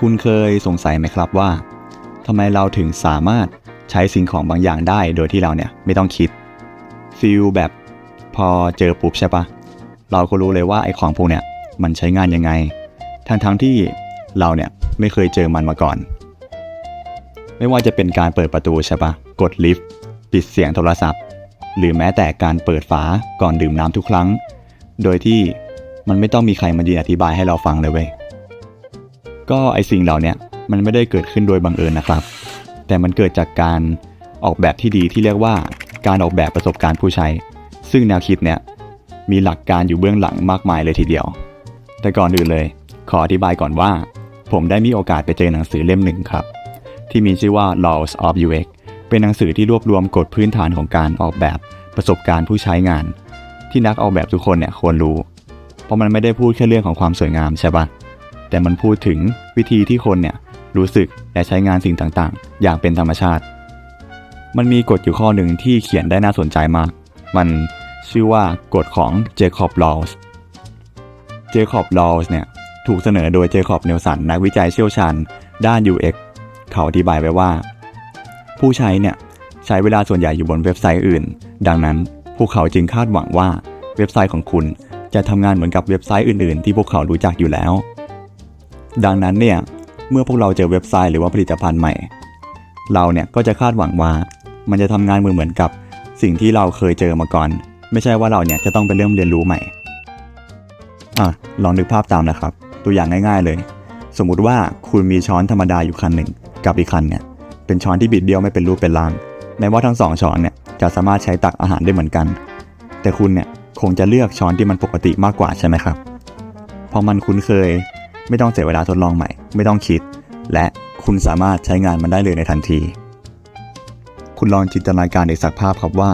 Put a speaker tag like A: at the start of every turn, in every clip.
A: คุณเคยสงสัยไหมครับว่าทำไมเราถึงสามารถใช้สิ่งของบางอย่างได้โดยที่เราเนี่ยไม่ต้องคิดฟิลแบบพอเจอปุ๊บใช่ปะเราก็รู้เลยว่าไอ้ของพวกเนี้ยมันใช้งานยังไง ทั้งทั้งๆที่เราเนี่ยไม่เคยเจอมันมาก่อน ไม่ว่าจะเป็นการเปิดประตูใช่ปะกดลิฟต์ปิดเสียงโทรศัพท์ หรือแม้แต่การเปิดฝาก่อนดื่มน้ำทุกครั้ง โดยที่มันไม่ต้องมีใครมายืนอธิบายให้เราฟังเลยเว้ย ก็ไอสิ่งเหล่านี้มันไม่ได้เกิดขึ้นโดยบังเอิญนะครับ แต่มันเกิดจากการออกแบบที่ดีที่เรียกว่าการออกแบบประสบการณ์ผู้ใช้ ซึ่งแนวคิดเนี้ยมีหลักการอยู่เบื้องหลังมากมายเลยทีเดียว แต่ก่อนอื่นเลย ขออธิบายก่อนว่า ผมได้มีโอกาสไปเจอหนังสือเล่มหนึ่งครับ ที่มีชื่อว่า Laws of UX เป็นหนังสือที่รวบรวมกฎพื้นฐานของการออกแบบประสบการณ์ผู้ใช้งาน ที่นักออกแบบทุกคนเนี่ยควรรู้ เพราะมันไม่ได้พูดแค่เรื่องของความสวยงามใช่ปะ แต่มันพูดถึงวิธีที่คนเนี่ยรู้สึกและใช้งานสิ่งต่างๆ อย่างเป็นธรรมชาติ มันมีกฎอยู่ข้อหนึ่งที่เขียนได้น่าสนใจมาก มันชื่อว่ากฎของ Jacob Laws Jacob Laws เนี่ยถูกเสนอโดย Jacob Nelson นักวิจัยเชี่ยวชาญ ด้าน UX เขาอธิบายไว้ว่า ผู้ใช้เนี่ยใช้เวลาส่วนใหญ่อยู่บนเว็บไซต์อื่น ดังนั้นพวกเขาจึงคาดหวังว่าเว็บไซต์ของคุณจะทำงานเหมือนกับเว็บไซต์อื่นๆ ที่พวกเขารู้จักอยู่แล้ว ดังนั้นเนี่ยเมื่อพวกเราเจอเว็บไซต์หรือว่าผลิตภัณฑ์ใหม่ เราเนี่ยก็จะคาดหวังว่า มันจะทำงานเหมือนเหมือนกับ สิ่งที่เราเคยเจอมาก่อน ไม่ใช่ว่าเราเนี่ยจะต้องไปเริ่มเรียนรู้ใหม่อะลองนึกภาพตามนะครับ ตัวอย่างง่าย ๆเลย สมมุติว่าคุณมีช้อนธรรมดาอยู่คันหนึ่งกับอีกคันเนี่ยเป็นช้อนที่บิดเบี้ยวไม่เป็นรูปเป็นร่างแม้ว่าทั้งสองช้อนเนี่ยจะสามารถใช้ตักอาหารได้เหมือนกัน แต่คุณเนี่ยคงจะเลือกช้อนที่มันปกติมากกว่าใช่ไหมครับ เพราะมันคุ้นเคย ไม่ต้องเสียเวลาทดลองใหม่ ไม่ต้องคิด และคุณสามารถใช้งานมันได้เลยในทันที คุณลองจินตนาการอีกสักภาพครับว่า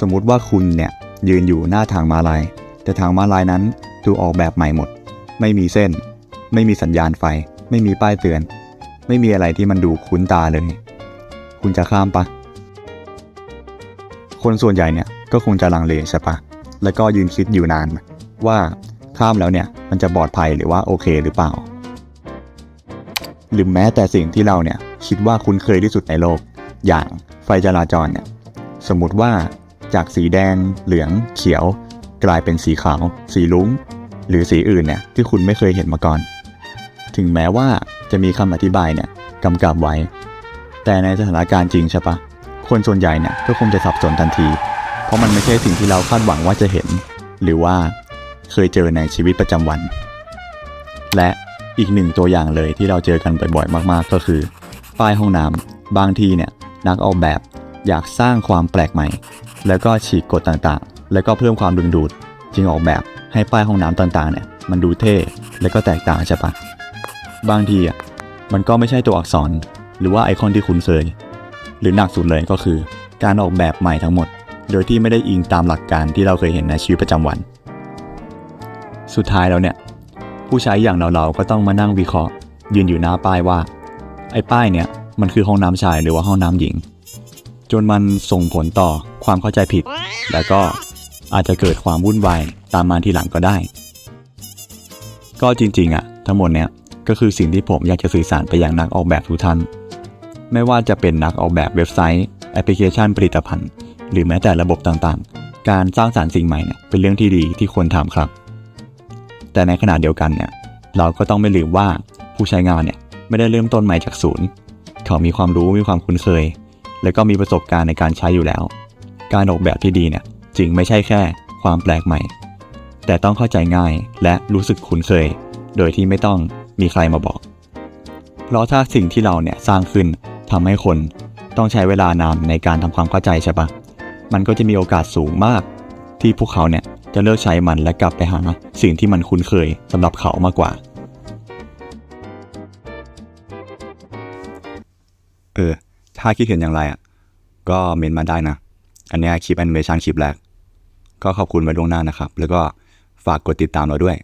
A: สมมุติว่าคุณเนี่ยยืนอยู่หน้าทางมาลาย แต่ทางมาลายนั้นถูกออกแบบใหม่หมด ไม่มีเส้น ไม่มีสัญญาณไฟ ไม่มีป้ายเตือน ไม่มีอะไรที่มันดูคุ้นตาเลย คุณจะข้ามปะคนส่วนใหญ่เนี่ยก็คงจะลังเลใช่ปะแล้วก็ยืนคิดอยู่นานว่า ข้ามแล้วเนี่ยมันจะปลอดภัยหรือว่าโอเคหรือเปล่า หรือแม้แต่สิ่งที่เราเนี่ยคิดว่าคุ้นเคยที่สุดในโลก อย่างไฟจราจรเนี่ยสมมุติว่าจากสีแดง เหลือง เขียว กลายเป็นสีขาว สีลุ้ง หรือสีอื่นเนี่ยที่คุณไม่เคยเห็นมาก่อน ถึงแม้ว่าจะมีคำอธิบายเนี่ยกำกับไว้ แต่ในสถานการณ์จริงใช่ปะคนส่วนใหญ่เนี่ยก็คงจะสับสนทันที เพราะมันไม่ใช่สิ่งที่เราคาดหวังว่าจะเห็น หรือว่า เคยเจอในชีวิตประจำวัน และอีกหนึ่งตัวอย่างเลยที่เราเจอกันบ่อยๆมาก ๆ ก็คือ ป้ายห้องน้ำบางทีเนี่ยนักออกแบบอยากสร้างความแปลกใหม่ แล้วก็ฉีกกฎต่างๆ แล้วก็เพิ่มความดึงดูด จึงออกแบบให้ป้ายห้องน้ำต่างๆเนี่ยมันดูเท่และก็แตกต่างใช่ปะบางทีอะมันก็ไม่ใช่ตัวอักษร หรือว่าไอคอนที่คุ้นเคยหรือหนักสุดเลยก็คือ การออกแบบใหม่ทั้งหมด โดยที่ไม่ได้อิงตามหลักการที่เราเคยเห็นในชีวิตประจำวัน สุดท้ายแล้วเนี่ย ผู้ใช้อย่างเราๆก็ต้องมานั่งวิเคราะห์ ยืนอยู่หน้าป้ายว่า ไอ้ป้ายเนี่ยมันคือห้องน้ำชายหรือว่าห้องน้ำหญิง จนมันส่งผลต่อความเข้าใจผิด แล้วก็อาจจะเกิดความวุ่นวายตามมาทีหลังก็ได้ ก็จริงๆอะทั้งหมดเนี่ยก็คือสิ่งที่ผมอยากจะสื่อสารไปยังนักออกแบบทุกท่าน ไม่ว่าจะเป็นนักออกแบบเว็บไซต์ แอปพลิเคชันผลิตภัณฑ์ หรือแม้แต่ระบบต่างๆ การสร้างสารรค์สิ่งใหม่เนี่ยเป็นเรื่องที่ดีที่ควรทำครับ แต่ในขณะเดียวกันเนี่ยเราก็ต้องไม่ลืมว่าผู้ใช้งานเนี่ยไม่ได้เริ่มต้นใหม่จากศูนย์ เขามีความรู้มีความคุ้นเคย และก็มีประสบการณ์ในการใช้อยู่แล้ว การออกแบบที่ดีเนี่ยจึงไม่ใช่แค่ความแปลกใหม่ แต่ต้องเข้าใจง่ายและรู้สึกคุ้นเคย โดยที่ไม่ต้องมีใครมาบอก เพราะถ้าสิ่งที่เราเนี่ยสร้างขึ้นทำให้คนต้องใช้เวลานานในการทำความเข้าใจใช่ปะมันก็จะมีโอกาสสูงมาก ที่พวกเขาเนี่ย จะเลิกใช้มันและกลับไปหาสิ่งที่มันคุ้นเคยสำหรับเขามากกว่า เออ ถ้าคิดเห็นอย่างไรอะ ก็เมนมาได้นะ อันนี้คลิปแอนิเมชันคลิปแรก ก็ขอบคุณไว้ล่วงหน้านะครับ แล้วก็ฝากกดติดตามเราด้วย